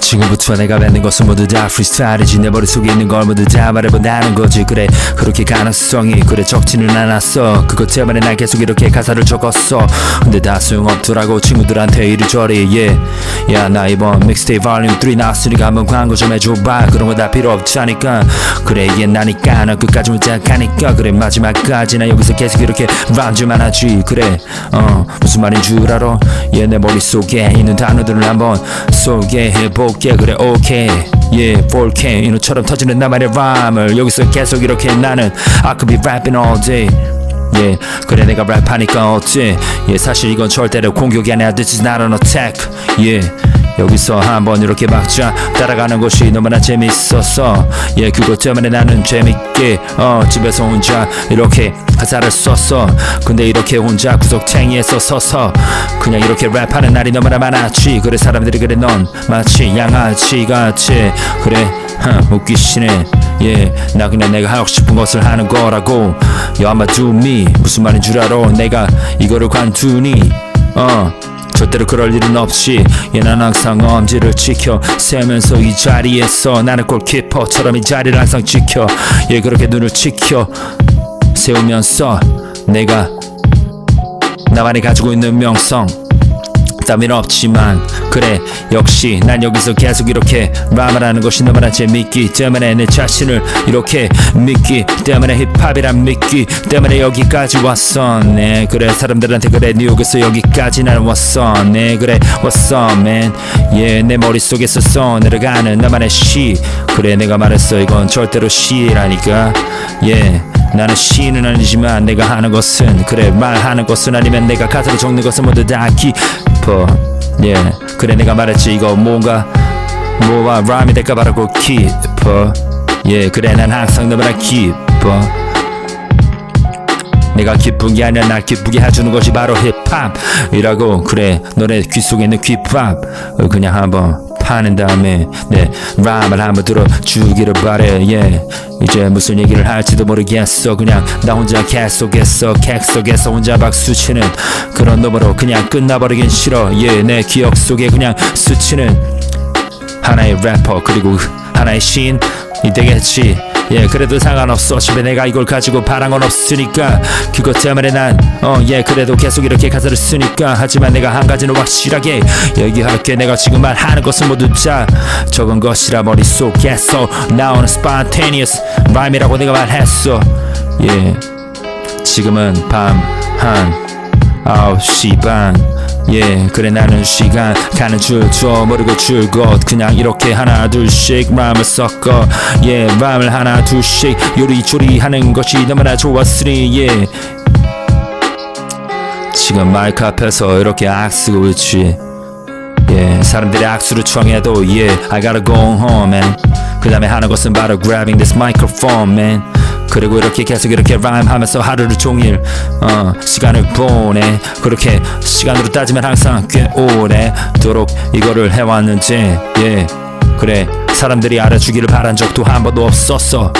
지금부터 내가 뱉는 것은 모두 다 프리스타일이지 내 머릿속에 있는 걸 모두 다 말해본다는 거지. 그래 그렇게 가능성이 그래 적지는 않았어. 그것 때문에 난 계속 이렇게 가사를 적었어. 근데 다 소용없더라고 친구들한테 이리저리. Yeah. 야나 이번 믹스테이프 볼륨 3 나왔으니까 한번 광고 좀 해줘봐. 그런 거 다 필요 없자니까. 그래 이게 나니까. 나 끝까지 못작가니까. 그래 마지막까지 나 여기서 계속 이렇게 란즈만 하지. 그래 어 무슨 말인 줄 알아? 얘내 머릿속에 있는 단어들을 한번 소개해 볼게. 그래 오케이. yeah, 볼케이노처럼 터지는 나만의 람을 여기서 계속 이렇게 나는 I could be rapping all day. yeah, 그래 내가 랩하니까 어째? yeah, 사실 이건 절대로 공격이 아니야. This is not an attack. yeah. 여기서 한번 이렇게 박자. 따라가는 것이 너무나 재밌었어. 예 그것 때문에 나는 재밌게 어 집에서 혼자 이렇게 가사를 썼어. 근데 이렇게 혼자 구석탱이에서 서서 그냥 이렇게 랩하는 날이 너무나 많았지. 그래 사람들이 그래 넌 마치 양아치 같이. 그래 하, 웃기시네. 예, 나 그냥 내가 하고 싶은 것을 하는 거라고. Do me. 무슨 말인 줄 알아? 내가 이거를 관두니? 어 절대로 그럴 일은 없이 얘는 항상 엄지를 지켜 세면서 이 자리에서 나는 골키퍼처럼 이 자리를 항상 지켜. 얘 그렇게 눈을 지켜 세우면서 내가 나만이 가지고 있는 명성 따윈 없지만 그래 역시 난 여기서 계속 이렇게 하는 것이 너무나 재밌기 때문에 내 자신을 이렇게 믿기 때문에 힙합이란 믿기 때문에 여기까지 왔어. 네 그래 사람들한테 그래 뉴욕에서 여기까지 난 왔어. 네 그래 up man. 예내 머릿속에서 써 내려가는 나만의 시. 그래 내가 말했어. 이건 절대로 시라니까. 예 나는 시인은 아니지만 내가 하는 것은 그래 말하는 것은 아니면 내가 가사로 적는 것은 모두 다 깊어 예 그래 내가 말했지 이거 뭔가 뭐와 라임이 될까 바라고 깊어 예 그래 난 항상 너무나 깊어 내가 기쁜 게 아니라 날 기쁘게 해주는 것이 바로 힙합이라고 그래 너네 귀 속에 있는 귓밥 어, 그냥 한번 파는 다음에 내 람을 한번 들어주기를 바래. 예 이제 무슨 얘기를 할지도 모르겠어. 그냥 나 혼자 계속해서 객 속에서 혼자 박수치는 그런 놈으로 그냥 끝나버리긴 싫어. 예내 기억 속에 그냥 스치는 하나의 래퍼 그리고 하나의 시인이 되겠지 예 그래도 상관없어. 집에 내가 이걸 가지고 바란 건 없으니까. 그것 때문에 난어예 그래도 계속 이렇게 가사를 쓰니까. 하지만 내가 한 가지는 확실하게 얘기할게. 내가 지금 말하는 것은 모두 다 적은 것이라 머릿속에서 나오는 spontaneous rhyme이라고 내가 말했어. 예 지금은 밤한 아홉 시반 예 그래 나는 시간 가는 줄도 모르고 줄곧 그냥 이렇게 하나 둘씩 맘을 섞어. 예 맘을 하나 둘씩 요리조리 하는 것이 너무나 좋았으니 예. 지금 마이크 앞에서 이렇게 악쓰고 있지. 예 사람들이 악수를 청해도 예 I gotta go home man. 그 다음에 하는 것은 바로 grabbing this microphone man 그리고 이렇게 계속 이렇게 라임 하면서 하루를 종일 어, 시간을 보내. 그렇게 시간으로 따지면 항상 꽤 오래도록 이거를 해왔는지 예. 그래 사람들이 알아주기를 바란 적도 한 번도 없었어.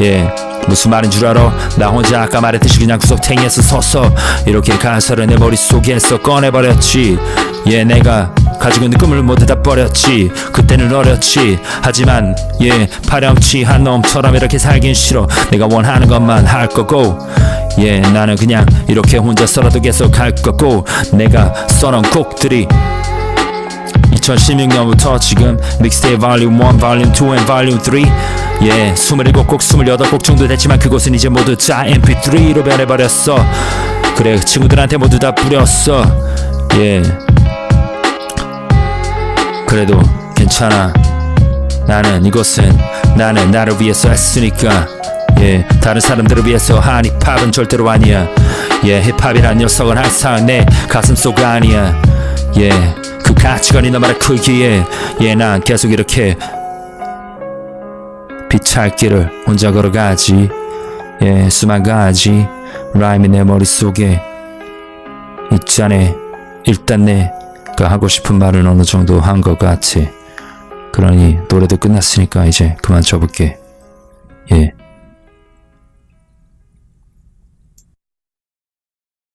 예. 무슨 말인 줄 알아? 나 혼자 아까 말했듯이 그냥 구석탱이에서 서서 이렇게 가사를 내 머릿속에서 꺼내버렸지. 예 내가 가지고 있는 꿈을 모두 다 버렸지. 그때는 어렸지. 하지만 예 파렴치한 놈처럼 이렇게 살긴 싫어. 내가 원하는 것만 할 거고. 예 나는 그냥 이렇게 혼자서라도 계속 할 거고. 내가 써놓은 곡들이 2016년부터 지금 믹스테이프 볼륨 1, 볼륨 2, and 볼륨 3 예, 27곡, 28곡 정도 됐지만 그곳은 이제 모두 다 mp3로 변해버렸어. 그래, 친구들한테 모두 다 뿌렸어. 예 그래도 괜찮아. 나는 이것은 나는 나를 위해서 했으니까. 예 다른 사람들을 위해서 한 힙합은 절대로 아니야. 예 힙합이란 녀석은 항상 내 가슴 속 아니야. 예그 가치관이 너무나 크기에. 예난 계속 이렇게 빛깔길을 혼자 걸어가지. 예 수만 가지. 라임이 내 머릿속에 있잖아. 일단 내 가 하고 싶은 말은 어느 정도 한 것 같아 그러니 노래도 끝났으니까 이제 그만 쳐볼게. 예